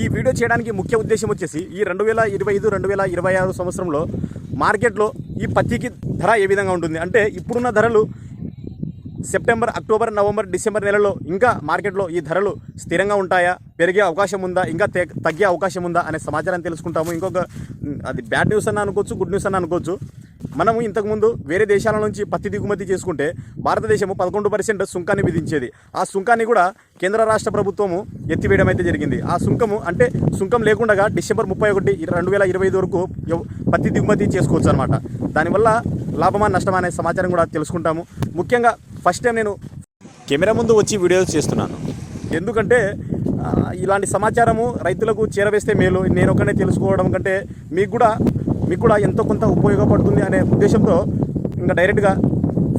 ఈ వీడియో చేయడానికి ముఖ్య ఉద్దేశం వచ్చేసి ఈ రెండు వేల ఇరవై ఐదు రెండు వేల ఇరవై ఆరు సంవత్సరంలో మార్కెట్లో ఈ పత్తికి ధర ఏ విధంగా ఉంటుంది? అంటే ఇప్పుడున్న ధరలు సెప్టెంబర్ అక్టోబర్ నవంబర్ డిసెంబర్ నెలలో ఇంకా మార్కెట్లో ఈ ధరలు స్థిరంగా ఉంటాయా? పెరిగే అవకాశం ఉందా? ఇంకా తగ్గే అవకాశం ఉందా? అనే సమాచారం తెలుసుకుంటాము. ఇంకొక అది బ్యాడ్ న్యూస్ అని అనుకోవచ్చు గుడ్ న్యూస్ అని అనుకోవచ్చు. మనము ఇంతకుముందు వేరే దేశాల నుంచి పత్తి దిగుమతి చేసుకుంటే భారతదేశము పదకొండు పర్సెంట్ సుంకాన్ని విధించేది. ఆ సుంకాన్ని కూడా కేంద్ర రాష్ట్ర ప్రభుత్వము ఎత్తివేయడం అయితే జరిగింది. ఆ సుంకము అంటే సుంకం లేకుండా డిసెంబర్ ముప్పై ఒకటి రెండు వేల ఇరవై ఐదు వరకు పత్తి దిగుమతి చేసుకోవచ్చు అనమాట దానివల్ల లాభమా నష్టమా అనే సమాచారం కూడా తెలుసుకుంటాము. ముఖ్యంగా ఫస్ట్ టైం నేను కెమెరా ముందు వచ్చి వీడియోస్ చేస్తున్నాను. ఎందుకంటే ఇలాంటి సమాచారము రైతులకు చేరవేస్తే మేలు. నేను ఒకనే తెలుసుకోవడం కంటే మీకు కూడా మీకు కూడా ఎంతో కొంత ఉపయోగపడుతుంది అనే ఉద్దేశంతో ఇంకా డైరెక్ట్గా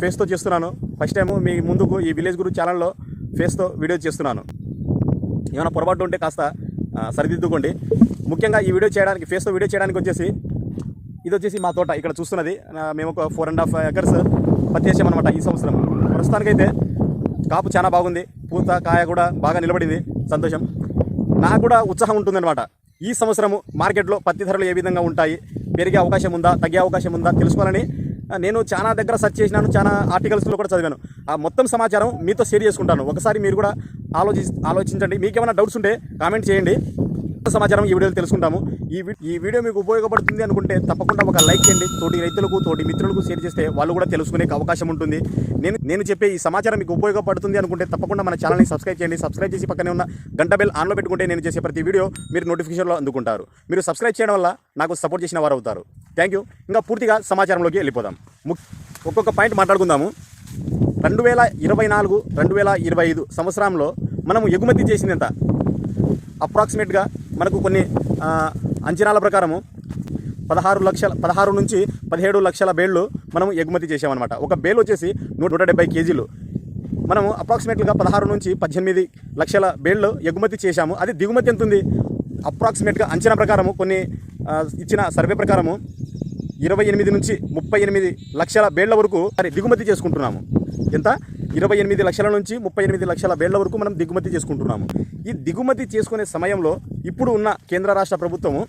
ఫేస్తో చేస్తున్నాను. ఫస్ట్ టైం మీ ముందుకు ఈ విలేజ్ గురు ఛానల్లో ఫేస్తో వీడియో చేస్తున్నాను. ఏమైనా పొరపాటు ఉంటే కాస్త సరిదిద్దుకోండి. ముఖ్యంగా ఈ వీడియో చేయడానికి ఫేస్తో వీడియో చేయడానికి వచ్చేసి ఇది వచ్చేసి మా తోట ఇక్కడ చూస్తున్నది. మేము ఒక ఫోర్ అండ్ హాఫ్ ఎకర్స్ పత్తి వేసామన్నమాట ఈ సంవత్సరం. ప్రస్తుతానికైతే కాపు చాలా బాగుంది. పూత కాయ కూడా బాగా నిలబడింది. సంతోషం. నాకు కూడా ఉత్సాహం ఉంటుందన్నమాట. ఈ సంవత్సరము మార్కెట్లో పత్తి ధరలు ఏ విధంగా ఉంటాయి? పెరిగే అవకాశం ఉందా తగ్గే అవకాశం ఉందా తెలుసుకోవాలని నేను చాలా దగ్గర సెర్చ్ చేసినాను చాలా ఆర్టికల్స్లో కూడా చదివాను. ఆ మొత్తం సమాచారం మీతో షేర్ చేసుకుంటాను. ఒకసారి మీరు కూడా ఆలోచి ఆలోచించండి. మీకేమైనా డౌట్స్ ఉంటే కామెంట్ చేయండి. సమాచారం ఈ వీడియోలో తెలుసుకుంటాము. ఈ ఈ వీడియో మీకు ఉపయోగపడుతుంది అనుకుంటే తప్పకుండా ఒక లైక్ చేయండి. తోటి రైతులకు తోటి మిత్రులకు షేర్ చేస్తే వాళ్ళు కూడా తెలుసుకునే అవకాశం ఉంటుంది. నేను నేను చెప్పే ఈ సమాచారం మీకు ఉపయోగపడుతుంది అనుకుంటే తప్పకుండా మన ఛానల్ని సబ్స్క్రైబ్ చేయండి. సబ్స్క్రైబ్ చేసి పక్కనే ఉన్న గంట బెల్ ఆన్లో పెట్టుకుంటే నేను చేసే ప్రతి వీడియో మీరు నోటిఫికేషన్లో అందుకుంటారు. మీరు సబ్స్క్రైబ్ చేయడం వల్ల నాకు సపోర్ట్ చేసిన వారు అవుతారు. థ్యాంక్ యూ ఇంకా పూర్తిగా సమాచారంలోకి వెళ్ళిపోదాం. ఒక్కొక్క పాయింట్ మాట్లాడుకుందాము. రెండు వేల ఇరవై నాలుగు రెండు వేల ఇరవై ఐదు సంవత్సరంలో మనం ఎగుమతి చేసింది ఎంత అప్రాక్సిమేట్గా మనకు కొన్ని అంచనాల ప్రకారము పదహారు లక్షల పదహారు నుంచి పదిహేడు లక్షల బేళ్ళు మనం ఎగుమతి చేసామన్నమాట ఒక బేల్ వచ్చేసి నూట నూట డెబ్బై కేజీలు. మనము అప్రాక్సిమేట్గా పదహారు నుంచి పద్దెనిమిది లక్షల బేళ్ళు ఎగుమతి చేశాము. అది దిగుమతి ఎంత ఉంది అప్రాక్సిమేట్గా అంచనా ప్రకారము కొన్ని ఇచ్చిన సర్వే ప్రకారము ఇరవై ఎనిమిది నుంచి ముప్పై ఎనిమిది లక్షల బేళ్ళ వరకు దిగుమతి చేసుకుంటున్నాము. ఎంత? ఇరవై ఎనిమిది లక్షల నుంచి ముప్పై ఎనిమిది లక్షల వేళ్ళ వరకు మనం దిగుమతి చేసుకుంటున్నాము. ఈ దిగుమతి చేసుకునే సమయంలో ఇప్పుడు ఉన్న కేంద్ర రాష్ట్ర ప్రభుత్వము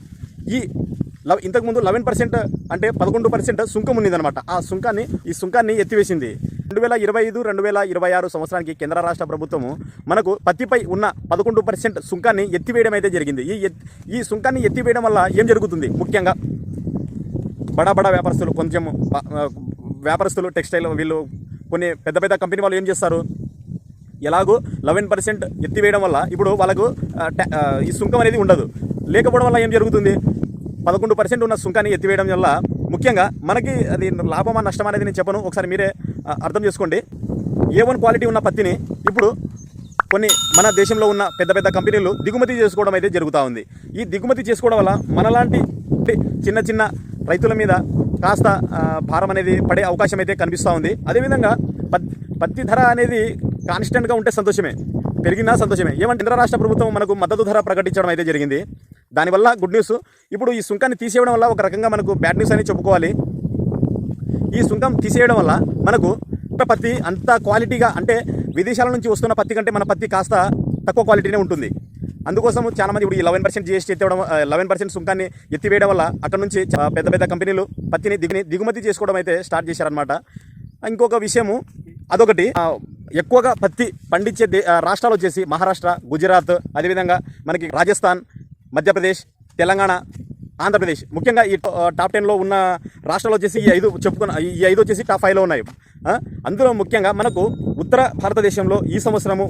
ఈ లవ్ ఇంతకుముందు లెవెన్ పర్సెంట్ అంటే పదకొండు పర్సెంట్ సుంకం ఉన్నదనమాట. ఆ సుంకాన్ని ఈ సుంకాన్ని ఎత్తివేసింది. రెండు వేల ఇరవై ఐదు రెండు వేల ఇరవై ఆరు సంవత్సరానికి కేంద్ర రాష్ట్ర ప్రభుత్వము మనకు పత్తిపై ఉన్న పదకొండు పర్సెంట్ సుంకాన్ని ఎత్తివేయడం అయితే జరిగింది. ఈ ఎత్ ఈ సుంకాన్ని ఎత్తివేయడం వల్ల ఏం జరుగుతుంది? ముఖ్యంగా బడా బడా వ్యాపారస్తులు కొంచెం వ్యాపారస్తులు టెక్స్టైల్ వీళ్ళు కొన్ని పెద్ద పెద్ద కంపెనీ వాళ్ళు ఏం చేస్తారు? ఎలాగో లెవెన్ పర్సెంట్ ఎత్తివేయడం వల్ల ఇప్పుడు వాళ్ళకు ఈ సుంకం అనేది ఉండదు. లేకపోవడం వల్ల ఏం జరుగుతుంది? పదకొండు పర్సెంట్ ఉన్న సుంకాన్ని ఎత్తివేయడం వల్ల ముఖ్యంగా మనకి అది లాభమా నష్టమా అనేది నేను చెప్పను. ఒకసారి మీరే అర్థం చేసుకోండి. ఏ వన్ క్వాలిటీ ఉన్న పత్తిని ఇప్పుడు కొన్ని మన దేశంలో ఉన్న పెద్ద పెద్ద కంపెనీలు దిగుమతి చేసుకోవడం అయితే జరుగుతూ ఉంది. ఈ దిగుమతి చేసుకోవడం వల్ల మనలాంటి చిన్న చిన్న రైతుల మీద కాస్త భారం అనేది పడే అవకాశం అయితే కనిపిస్తూ ఉంది. అదేవిధంగా పత్తి పత్తి ధర అనేది కాన్స్టెంట్గా ఉంటే సంతోషమే. పెరిగినా సంతోషమే. ఏమంటే కేంద్ర రాష్ట్ర ప్రభుత్వం మనకు మద్దతు ధర ప్రకటించడం అయితే జరిగింది. దానివల్ల గుడ్ న్యూస్ ఇప్పుడు ఈ సుంకాన్ని తీసేయడం వల్ల ఒక రకంగా మనకు బ్యాడ్ న్యూస్ అని చెప్పుకోవాలి. ఈ సుంకం తీసేయడం వల్ల మనకు పత్తి అంత క్వాలిటీగా అంటే విదేశాల నుంచి వస్తున్న పత్తి కంటే మన పత్తి కాస్త తక్కువ క్వాలిటీనే ఉంటుంది. అందుకోసం చాలా మంది ఇప్పుడు ఈ లెవెన్ పర్సెంట్ జిఎస్టీ ఎత్తివడం లెవెన్ పర్సెంట్ సుంకాన్ని ఎత్తివేయడం వల్ల అక్కడ నుంచి పెద్ద పెద్ద కంపెనీలు పత్తిని దిగుని దిగుమతి చేసుకోవడం అయితే స్టార్ట్ చేశారనమాట ఇంకొక విషయము అదొకటి. ఎక్కువగా పత్తి పండించే దే రాష్ట్రాలు వచ్చేసి మహారాష్ట్ర గుజరాత్ అదేవిధంగా మనకి రాజస్థాన్ మధ్యప్రదేశ్ తెలంగాణ ఆంధ్రప్రదేశ్. ముఖ్యంగా ఈ టాప్ టెన్లో ఉన్న రాష్ట్రాలు వచ్చేసి ఈ ఐదు చెప్పుకున్న ఈ ఐదు వచ్చేసి టాప్ ఫైవ్లో ఉన్నాయి. అందులో ముఖ్యంగా మనకు ఉత్తర భారతదేశంలో ఈ సంవత్సరము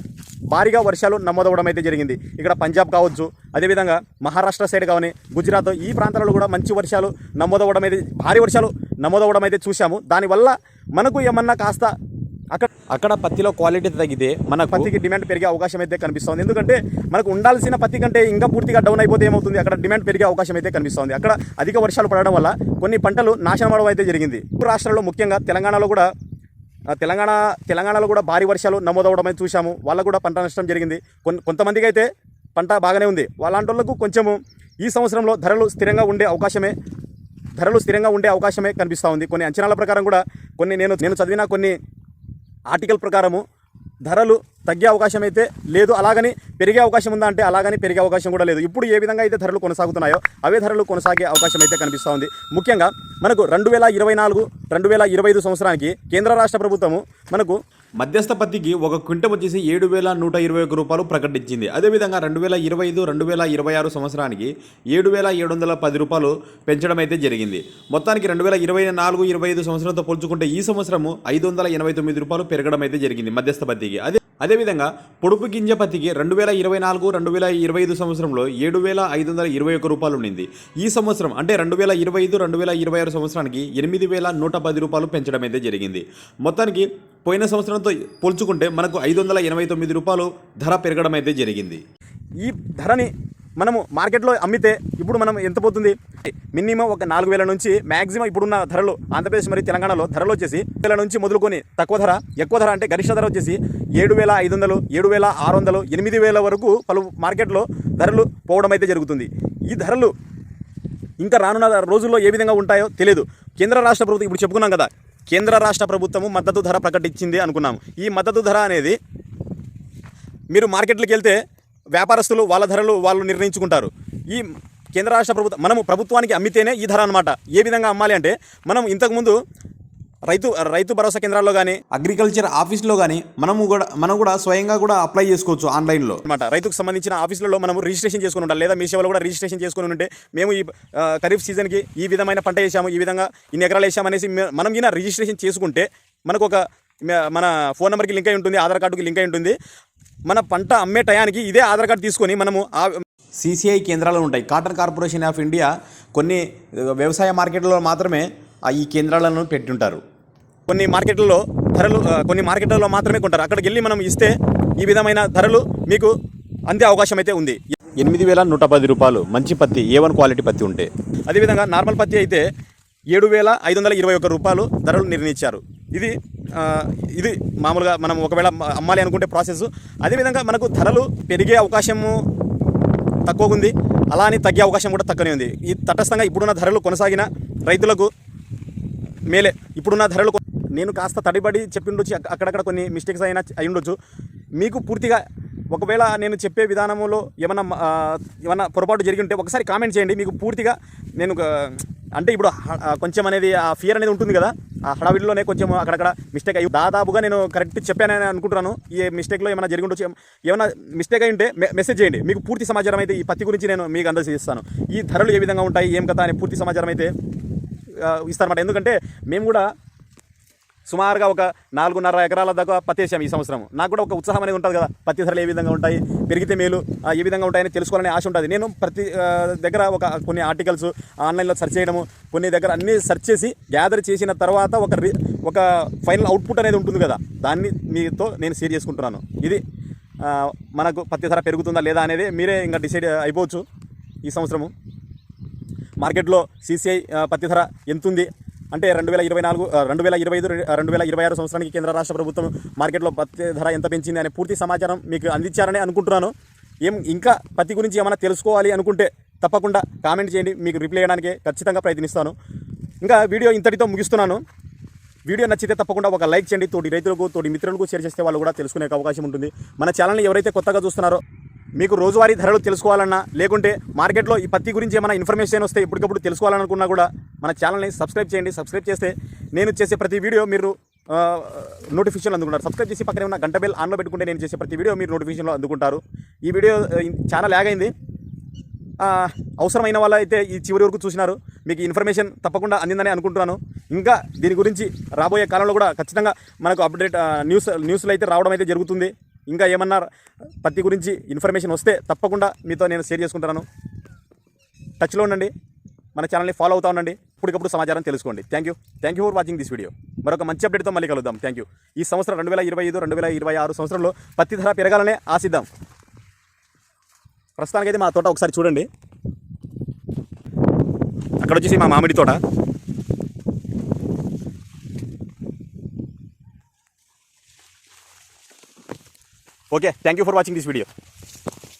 భారీగా వర్షాలు నమోదవడం అయితే జరిగింది. ఇక్కడ పంజాబ్ కావచ్చు అదేవిధంగా మహారాష్ట్ర సైడ్ కానీ గుజరాత్ ఈ ప్రాంతాలలో కూడా మంచి వర్షాలు నమోదవడం అయితే భారీ వర్షాలు నమోదవడం అయితే చూసాము దానివల్ల మనకు ఏమన్నా కాస్త అక్కడ అక్కడ పత్తిలో క్వాలిటీ తగ్గితే మన పత్తికి డిమాండ్ పెరిగే అవకాశం అయితే కనిపిస్తుంది. ఎందుకంటే మనకు ఉండాల్సిన పత్తి కంటే ఇంకా పూర్తిగా డౌన్ అయిపోతే ఏమవుతుంది? అక్కడ డిమాండ్ పెరిగే అవకాశం అయితే కనిపిస్తుంది. అక్కడ అధిక వర్షాలు పడడం వల్ల కొన్ని పంటలు నాశనం అవడం అయితే జరిగింది. ఇప్పుడు రాష్ట్రాల్లో ముఖ్యంగా తెలంగాణలో కూడా తెలంగాణ తెలంగాణలో కూడా భారీ వర్షాలు నమోదవడం అయితే చూసాము వాళ్ళకు కూడా పంట నష్టం జరిగింది. కొంతమందికి అయితే పంట బాగానే ఉంది. వాళ్ళంటి కొంచెము ఈ సంవత్సరంలో ధరలు స్థిరంగా ఉండే అవకాశమే ధరలు స్థిరంగా ఉండే అవకాశమే కనిపిస్తూ ఉంది. కొన్ని అంచనాల ప్రకారం కూడా కొన్ని నేను నేను చదివిన కొన్ని ఆర్టికల్ ప్రకారము ధరలు తగ్గే అవకాశం అయితే లేదు అలాగని పెరిగే అవకాశం ఉందా అంటే అలాగని పెరిగే అవకాశం కూడా లేదు. ఇప్పుడు ఏ విధంగా అయితే ధరలు కొనసాగుతున్నాయో అవే ధరలు కొనసాగే అవకాశం అయితే కనిపిస్తూ ఉంది. ముఖ్యంగా మనకు రెండు వేల ఇరవై నాలుగు రెండు వేల ఇరవై ఐదు సంవత్సరానికి కేంద్ర రాష్ట్ర ప్రభుత్వము మనకు మధ్యస్థ పత్తికి ఒక క్వింటం వచ్చేసి ఏడు వేల నూట ఇరవై ఒక రూపాయలు ప్రకటించింది. అదేవిధంగా రెండు వేల ఇరవై ఐదు రెండు వేల ఇరవై ఆరు సంవత్సరానికి ఏడు వేల ఏడు వందల పది రూపాయలు పెంచడం అయితే జరిగింది. మొత్తానికి రెండు వేల ఇరవై నాలుగు ఇరవై ఐదు సంవత్సరంతో పోల్చుకుంటే ఈ సంవత్సరము ఐదు వందల ఎనభై తొమ్మిది రూపాయలు పెరగడం అయితే జరిగింది మధ్యస్థ పత్తికి అదే అదేవిధంగా పొడుపు గింజ పత్తికి రెండు వేల ఇరవై నాలుగు రెండు వేల ఇరవై ఐదు సంవత్సరంలో ఏడు వేల ఐదు వందల ఇరవై ఒక్క రూపాయలు ఉండింది. ఈ సంవత్సరం అంటే రెండు వేల ఇరవై ఐదు రెండు వేల ఇరవై ఆరు సంవత్సరానికి ఎనిమిది వేల నూట పది రూపాయలు పెంచడం అయితే జరిగింది. మొత్తానికి పోయిన సంవత్సరంతో పోల్చుకుంటే మనకు ఐదు వందల ఎనభై తొమ్మిది రూపాయలు ధర పెరగడం అయితే జరిగింది. ఈ ధరని మనము మార్కెట్లో అమ్మితే ఇప్పుడు మనం ఎంత పోతుంది? మినిమం ఒక నాలుగు వేల నుంచి మ్యాక్సిమం ఇప్పుడున్న ధరలు ఆంధ్రప్రదేశ్ మరియు తెలంగాణలో ధరలు వచ్చేసి వేల నుంచి మొదలుకొని తక్కువ ధర ఎక్కువ ధర అంటే గరిష్ట ధర వచ్చేసి ఏడు వేల ఐదు వందలు ఏడు వేల ఆరు వందలు ఎనిమిది వేల వరకు పలు మార్కెట్లో ధరలు పోవడం అయితే జరుగుతుంది. ఈ ధరలు ఇంకా రానున్న రోజుల్లో ఏ విధంగా ఉంటాయో తెలియదు. కేంద్ర రాష్ట్ర ప్రభుత్వం ఇప్పుడు చెప్పుకున్నాం కదా కేంద్ర రాష్ట్ర ప్రభుత్వము మద్దతు ధర ప్రకటించింది అనుకున్నాం ఈ మద్దతు ధర అనేది మీరు మార్కెట్లకు వెళ్తే వ్యాపారస్తులు వాళ్ళ ధరలు వాళ్ళు నిర్ణయించుకుంటారు. ఈ కేంద్ర రాష్ట్ర ప్రభుత్వం మనము ప్రభుత్వానికి అమ్మితేనే ఈ ధర అనమాట ఏ విధంగా అమ్మాలి అంటే మనం ఇంతకుముందు రైతు రైతు భరోసా కేంద్రాల్లో కానీ అగ్రికల్చర్ ఆఫీస్లో కానీ మనము కూడా మనం కూడా స్వయంగా కూడా అప్లై చేసుకోవచ్చు ఆన్లైన్లో. అనమాట రైతుకు సంబంధించిన ఆఫీసులలో మనం రిజిస్ట్రేషన్ చేసుకుని ఉండాలి. లేదా మీ సేవలో కూడా రిజిస్ట్రేషన్ చేసుకుని ఉంటే మేము ఈ ఖరీఫ్ సీజన్కి ఈ విధమైన పంట వేసాము ఈ విధంగా ఇన్ని ఎకరాలు వేసామనేసి మనం ఈయన రిజిస్ట్రేషన్ చేసుకుంటే మనకు ఒక మన ఫోన్ నెంబర్కి లింక్ అయి ఉంటుంది ఆధార్ కార్డుకి లింక్ అయి ఉంటుంది. మన పంట అమ్మే టయానికి ఇదే ఆధార్ కార్డు తీసుకొని మనము సిసిఐ కేంద్రాలు ఉంటాయి. కాటన్ కార్పొరేషన్ ఆఫ్ ఇండియా కొన్ని వ్యవసాయ మార్కెట్లలో మాత్రమే ఆ ఈ కేంద్రాలను పెట్టుంటారు. కొన్ని మార్కెట్లలో ధరలు కొన్ని మార్కెట్లలో మాత్రమే కొంటారు. అక్కడికి వెళ్ళి మనం ఇస్తే ఈ విధమైన ధరలు మీకు అందే అవకాశం అయితే ఉంది. ఎనిమిది వేల నూట పది రూపాయలు మంచి పత్తి ఏ వన్ క్వాలిటీ పత్తి ఉంటే. అదేవిధంగా నార్మల్ పత్తి అయితే ఏడు వేల ఐదు వందల ఇరవై ఒక్క రూపాయలు ధరలు నిర్ణయించారు. ఇది ఇది మామూలుగా మనం ఒకవేళ అమ్మాలి అనుకుంటే ప్రాసెస్ అదేవిధంగా మనకు ధరలు పెరిగే అవకాశము తక్కువగా ఉంది. అలా అని తగ్గే అవకాశం కూడా తక్కువనే ఉంది. ఈ తటస్థంగా ఇప్పుడున్న ధరలు కొనసాగిన రైతులకు మేలే. ఇప్పుడున్న ధరలు నేను కాస్త తడిబడి చెప్పి ఉండొచ్చు అక్కడక్కడ కొన్ని మిస్టేక్స్ అయినా అయి ఉండొచ్చు మీకు పూర్తిగా ఒకవేళ నేను చెప్పే విధానంలో ఏమన్నా ఏమన్నా పొరపాటు జరిగి ఉంటే ఒకసారి కామెంట్ చేయండి. మీకు పూర్తిగా నేను అంటే ఇప్పుడు కొంచెం అనేది ఆ ఫియర్ అనేది ఉంటుంది కదా ఆ హడావిడిలోనే కొంచెం అక్కడక్కడ మిస్టేక్ అయ్యి దాదాపుగా నేను కరెక్ట్ చెప్పానని అనుకుంటున్నాను. ఈ మిస్టేక్లో ఏమైనా జరిగి ఉండొచ్చు ఏమైనా మిస్టేక్ అయి ఉంటే మె- మెసేజ్ చేయండి. మీకు పూర్తి సమాచారం అయితే ఈ పత్తి గురించి నేను మీకు అందజేస్తాను. ఈ ధరలు ఏ విధంగా ఉంటాయి ఏం కథ అనే పూర్తి సమాచారం అయితే ఇస్తారన్నమాట. ఎందుకంటే మేము కూడా సుమారుగా ఒక నాలుగున్నర ఎకరాల దాకా పత్తి వేసాము ఈ సంవత్సరం. నాకు కూడా ఒక ఉత్సాహం అనేది ఉంటుంది కదా పత్తి ధరలు ఏ విధంగా ఉంటాయి పెరిగితే మేలు ఏ విధంగా ఉంటాయని తెలుసుకోవాలని ఆశ ఉంటుంది. నేను ప్రతి దగ్గర ఒక కొన్ని ఆర్టికల్స్ ఆన్లైన్లో సెర్చ్ చేయడము కొన్ని దగ్గర అన్నీ సెర్చ్ చేసి గ్యాదర్ చేసిన తర్వాత ఒక రి- ఒక ఫైనల్ అవుట్పుట్ అనేది ఉంటుంది కదా దాన్ని మీతో నేను షేర్ చేసుకుంటున్నాను. ఇది మనకు పత్తి ధర పెరుగుతుందా లేదా అనేది మీరే ఇంకా డిసైడ్ అయిపోవచ్చు ఈ సంవత్సరము. మార్కెట్లో సీసీఐ పత్తి ధర ఎంతుంది అంటే రెండు వేల ఇరవై నాలుగు రెండు వేల ఇరవై ఐదు రెండు వేల ఇరవై ఆరు సంవత్సరానికి కేంద్ర రాష్ట్ర ప్రభుత్వం మార్కెట్లో పత్తి ధర ఎంత పెంచింది అనే పూర్తి సమాచారం మీకు అందించారని అనుకుంటున్నాను. ఏం ఇంకా పత్తి గురించి ఏమైనా తెలుసుకోవాలి అనుకుంటే తప్పకుండా కామెంట్ చేయండి మీకు రిప్లై చేయడానికి ఖచ్చితంగా ప్రయత్నిస్తాను. ఇంకా వీడియో ఇంతటితో ముగిస్తున్నాను. వీడియో నచ్చితే తప్పకుండా ఒక లైక్ చేయండి తోటి రైతులకు తోటి మిత్రులకు షేర్ చేస్తే వాళ్ళు కూడా తెలుసుకునే అవకాశం ఉంటుంది. మన ఛానల్ని ఎవరైతే కొత్తగా చూస్తున్నారో మీకు రోజువారీ ధరలు తెలుసుకోవాలన్నా లేకుంటే మార్కెట్లో ఈ పత్తి గురించి ఏమైనా ఇన్ఫర్మేషన్ వస్తే ఇప్పటికప్పుడు తెలుసుకోవాలనుకున్నా కూడా మన ఛానల్ని సబ్స్క్రైబ్ చేయండి. సబ్స్క్రైబ్ చేస్తే నేను చేసే ప్రతి వీడియో మీరు నోటిఫికేషన్లు అందుకుంటారు. సబ్స్క్రైబ్ చేసి పక్కనే ఉన్న గంట బెల్ ఆన్లో పెట్టుకుంటే నేను చేసే ప్రతి వీడియో మీరు నోటిఫికేషన్లో అందుకుంటారు. ఈ వీడియో చాలా లాగ్ అయింది. అవసరమైన వాళ్ళు అయితే ఈ చివరి వరకు చూసినారు. మీకు ఇన్ఫర్మేషన్ తప్పకుండా అందిందని అనుకుంటున్నాను. ఇంకా దీని గురించి రాబోయే కాలంలో కూడా ఖచ్చితంగా మనకు అప్డేట్ న్యూస్ న్యూస్లో అయితే రావడం అయితే జరుగుతుంది. ఇంకా ఏమన్నా పత్తి గురించి ఇన్ఫర్మేషన్ వస్తే తప్పకుండా మీతో నేను షేర్ చేసుకుంటున్నాను టచ్లో ఉండండి. మన ఛానల్ని ఫాలో అవుతా ఉండండి. ఇప్పటికప్పుడు సమాచారం తెలుసుకోండి. Thank you thank you for watching this video మరొక మంచి అప్డేట్తో మళ్ళీ కలుద్దాం. థ్యాంక్ యూ ఈ సంవత్సరం రెండు వేల ఇరవై ఐదు రెండు వేల ఇరవై ఆరు సంవత్సరంలో పత్తి ధర పెరగాలనే ఆశిద్దాం. ప్రస్తుతానికైతే మా తోట ఒకసారి చూడండి. అక్కడ వచ్చేసి మా మామిడి తోట. Okay thank you for watching this video